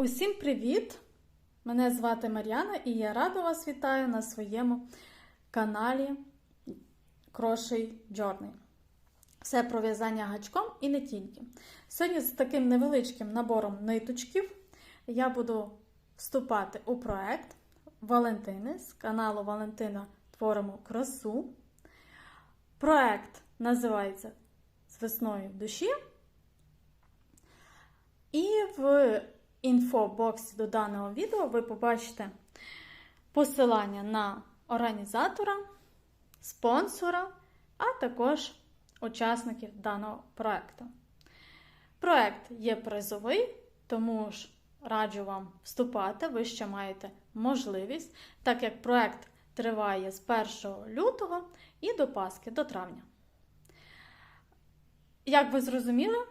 Усім привіт! Мене звати Мар'яна і я рада вас вітаю на своєму каналі Крошей Journey. Все про в'язання гачком і не тільки. Сьогодні з таким невеличким набором ниточків я буду вступати у проект Валентини з каналу Валентина Творимо красу. Проект називається З весною душі. І в інфобоксі до даного відео ви побачите посилання на організатора, спонсора, а також учасників даного проекту. Проект є призовий, тому ж раджу вам вступати, ви ще маєте можливість, так як проект триває з 1 лютого і до Пасхи, до травня. Як ви зрозуміли,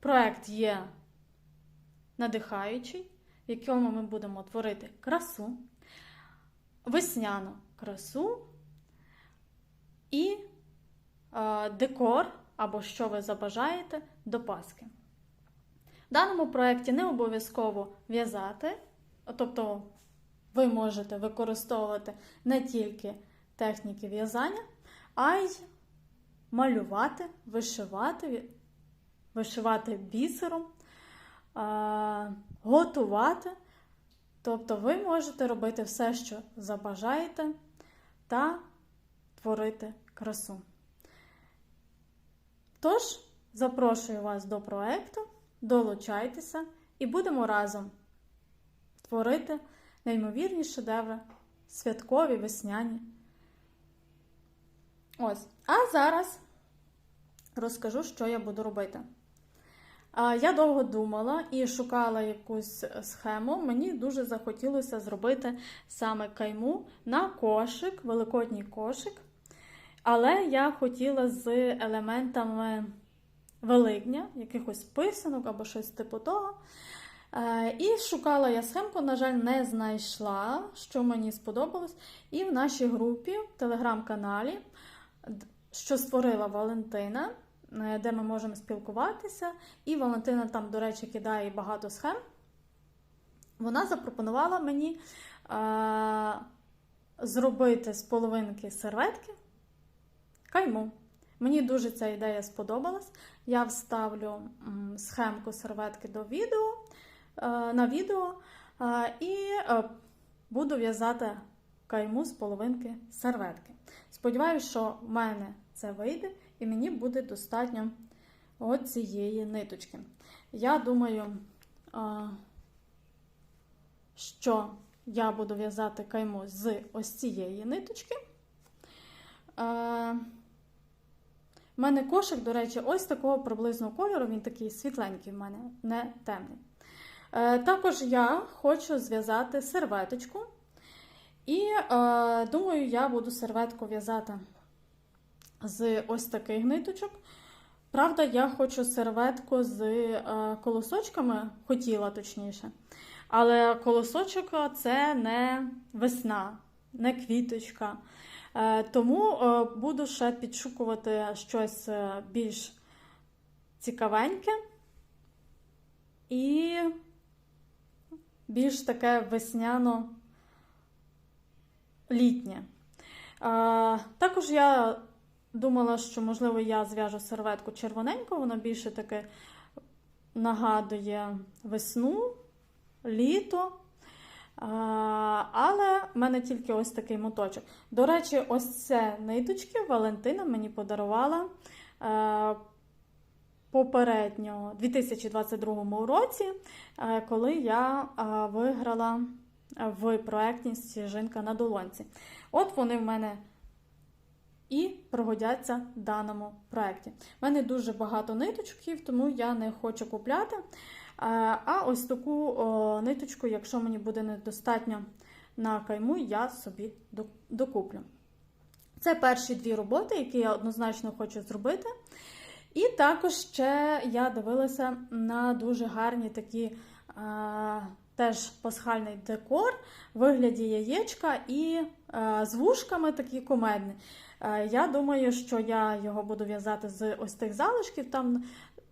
проект є надихаючий, в якому ми будемо творити красу, весняну красу і е, декор, або що ви забажаєте до Пасхи. В даному проєкті не обов'язково в'язати, тобто ви можете використовувати не тільки техніки в'язання, а й малювати, вишивати, вишивати бісером, готувати. Тобто ви можете робити все, що забажаєте, та творити красу. Тож, запрошую вас до проекту, долучайтеся і будемо разом творити неймовірні шедеври, святкові, весняні. Ось. А зараз розкажу, що я буду робити. Я довго думала і шукала якусь схему. Мені дуже захотілося зробити саме кайму на кошик, великодній кошик. Але я хотіла з елементами Великдня, якихось писанок або щось типу того. І шукала я схемку, на жаль, не знайшла, що мені сподобалось. І в нашій групі, в телеграм-каналі, що створила Валентина, де ми можемо спілкуватися. І Валентина там, до речі, кидає багато схем. Вона запропонувала мені е, зробити з половинки серветки кайму. Мені дуже ця ідея сподобалась. Я вставлю схемку серветки до відео, е, на відео е, і е, буду в'язати кайму з половинки серветки. Сподіваюся, що в мене це вийде, і мені буде достатньо цієї ниточки. Я думаю, що я буду в'язати кайму з ось цієї ниточки. У мене кошик, до речі, ось такого приблизного кольору, він такий світленький в мене, не темний. Також я хочу зв'язати серветочку. І е, думаю, я буду серветку в'язати з ось таких ниточок. Правда, я хочу серветку з е, колосочками, хотіла точніше. Але колосочок це не весна, не квіточка. Е, тому е, буду ще підшукувати щось е, більш цікавеньке і більш таке весняно літнє. Також я думала, що, можливо, я зв'яжу серветку червоненьку, воно більше таке нагадує весну, літо. Але в мене тільки ось такий моточок. До речі, ось це ниточки Валентина мені подарувала а, попередньо у 2022 році, коли я виграла в проєкті Сніжинка на долонці. От вони в мене і пригодяться даному проєкті. У мене дуже багато ниточків, тому я не хочу купляти. А ось таку ниточку, якщо мені буде недостатньо на кайму, я собі докуплю. Це перші дві роботи, які я однозначно хочу зробити. І також ще я дивилася на дуже гарні такі теж пасхальний декор в вигляді яєчка і е, з вушками такі комедні. Е, я думаю, що я його буду в'язати з ось тих залишків, там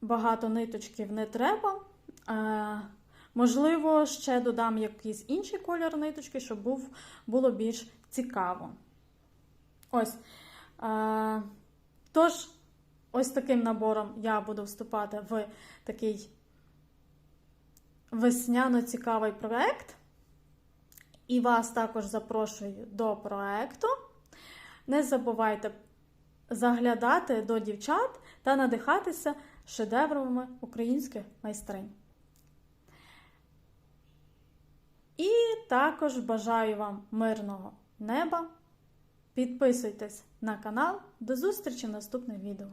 багато ниточків не треба. Е, Можливо, ще додам якийсь інший колір ниточки, щоб був, було більш цікаво. Ось. Тож, ось таким набором я буду вступати в такий весняно цікавий проект. І вас також запрошую до проекту. Не забувайте заглядати до дівчат та надихатися шедеврами українських майстринь. І також бажаю вам мирного неба. Підписуйтесь на канал. До зустрічі в наступних відео.